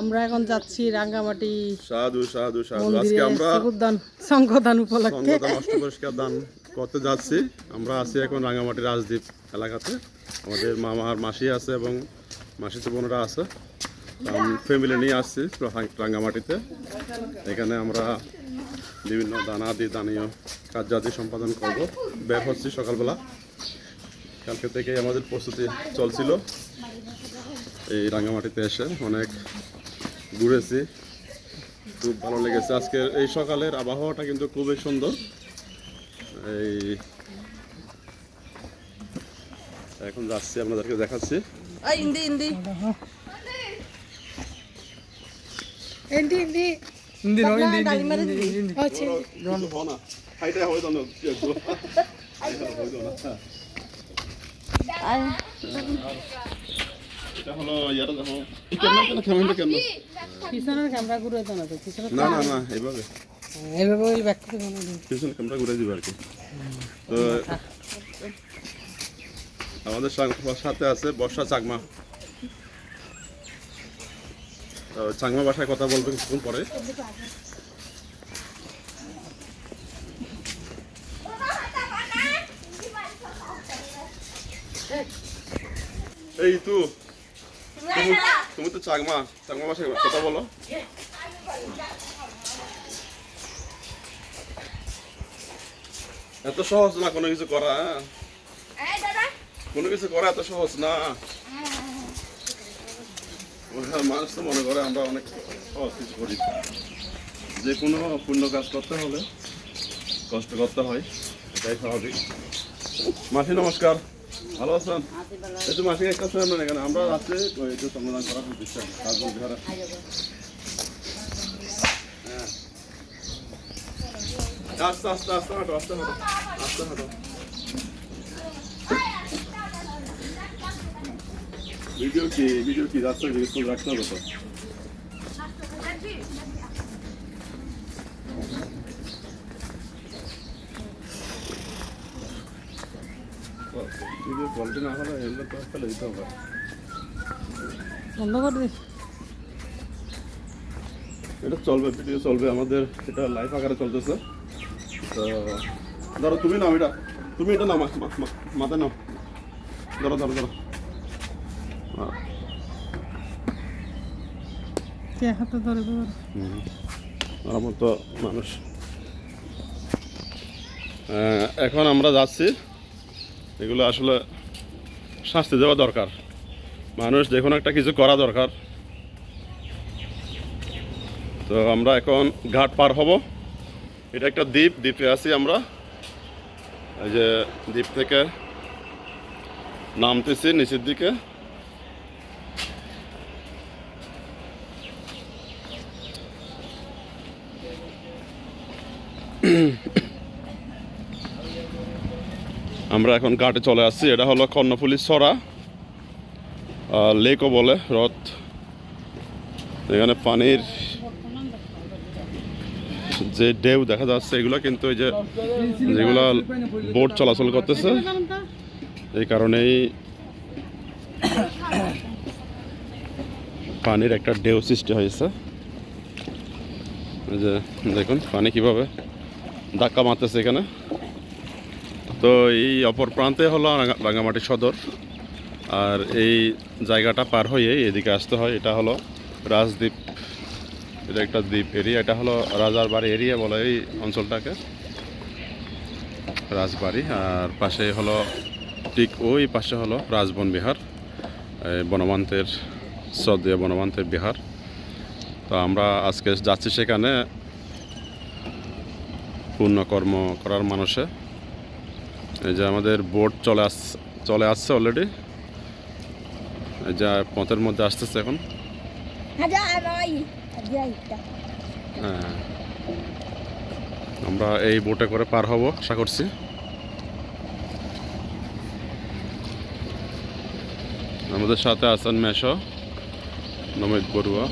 আমরা এখন যাচ্ছি রাঙ্গামাটি সাধু সাধু সাধু। আজকে আমরা উপলক্ষে। দান করতে যাচ্ছি। আমরা আছি এখন রাঙ্গামাটি রাজদ্বীপ এলাকাতে। আমাদের মামা আর মাসি আছে এবং মাসিতে বোনরা আছে। ফ্যামিলি নিয়ে আসছি রাঙ্গামাটিতে। এখানে আমরা বিভিন্ন দানাদি দানীয় কার্যাদি সম্পাদন করব। বের হচ্ছি সকালবেলা। কালকে থেকে আমাদের প্রস্তুতি চলছিল। এই রাঙ্গামাটিতে এসে অনেক ঘুরেছি। খুব ভালো লেগেছে। আজকের এই সকালের আবহাওয়াটা কিন্তু খুবই সুন্দর। এই এখন যাচ্ছি আপনাদেরকে দেখাচ্ছি। ইন্দি ইন্দি। ইন্দি ইন্দি। আচ্ছা। এটা হলো ইয়াটা দেখো। এই ক্যামেরা কেন ক্যামেরা কেন? পিছনের ক্যামেরা ঘুরে তো না তো পিছনের না না না এইভাবে। এইভাবে ওই ব্যাক থেকে বানাই দিই ক্যামেরা ঘুরে দিবে আর কি। তো আমাদের সাথে আছে বর্ষা চাকমা। চাকমা ভাষায় কথা বলবে কিছুক্ষণ পরে। এই তু। তুমি তো চাকমা চাকমা ভাষায় কথা বলো এত সহজ না কোনো কিছু করা? কোনো কিছু করা এত সহজ না মানুষ তো মনে করে আমরা অনেক সহজ কিছু করি যে কোনো পূর্ণ কাজ করতে হলে কষ্ট করতে হয়। এটাই স্বাভাবিক মাসি, নমস্কার। ভালো আছেন? তো মাসি একটা আছেন আপনার এখানে আমরা ওই যে সমাধান করা হচ্ছে কাজল বিহারে হ্যাঁ। আস্তে আস্তে আস্তে হাঁটো আস্তে হাঁটো আস্তে হাঁটো। ভিডিও কি? ভিডিও কি? ভিডিও রাখতে হবে তো ভিডিও কোয়ালিটি না হলে এগুলো তো ফেলে দিতে হবে বন্ধ করে দিস। এটা চলবে ভিডিও চলবে আমাদের এটা লাইভ আকারে চলতেছে। তো ধরো তুমি নাও এটা। তুমি এটা নাও মাথায় নাও। ধরো ধরো ধরো। হাতে ধরে ধরে? হুম। তো মানুষ। এখন আমরা যাচ্ছি। এগুলো আসলে শাস্তি দেওয়া দরকার। মানুষ যে কোনো একটা কিছু করা দরকার। তো আমরা এখন ঘাট পার হব। এটা একটা দ্বীপ, দ্বীপে আছি আমরা। এই যে দ্বীপ থেকে নামতেছি নিচের দিকে। আমরা এখন ঘাটে চলে আসছি, এটা হলো কর্ণফুলি সরা লেকও বলে, হ্রদ। এখানে পানির যে ঢেউ দেখা যাচ্ছে, এগুলো কিন্তু এই যে যেগুলো বোট চলাচল করতেছে, এই কারণেই পানির একটা ঢেউ সৃষ্টি হয়েছে। যে দেখুন, পানি কীভাবে ধাক্কা মারতেছে এখানে। তো এই অপর প্রান্তে হলো রাঙা- রাঙামাটি সদর। আর এই জায়গাটা পার হয়ে এদিকে আসতে হয়, এটা হলো রাজদ্বীপ। এটা একটা দ্বীপ এরিয়া, এটা হলো রাজার বাড়ি এরিয়া বলে এই অঞ্চলটাকে। রাজবাড়ি, আর পাশে হলো ঠিক ওই পাশে হলো রাজবন বিহার। বনমান্তের শ্রদ্ধেয় বনমান্তের বিহার। তো আমরা আজকে যাচ্ছি সেখানে। পূর্ণকর্ম করার মানুষে। এই যে আমাদের বোট চলে আস চলে আসছে অলরেডি এই যে পথের মধ্যে আসতেছে এখন। ita. হ্যাঁ আমরা এই বোটে করে পার হব আশা করছি। আমাদের সাথে আছেন মেশো নমিত বড়ুয়া।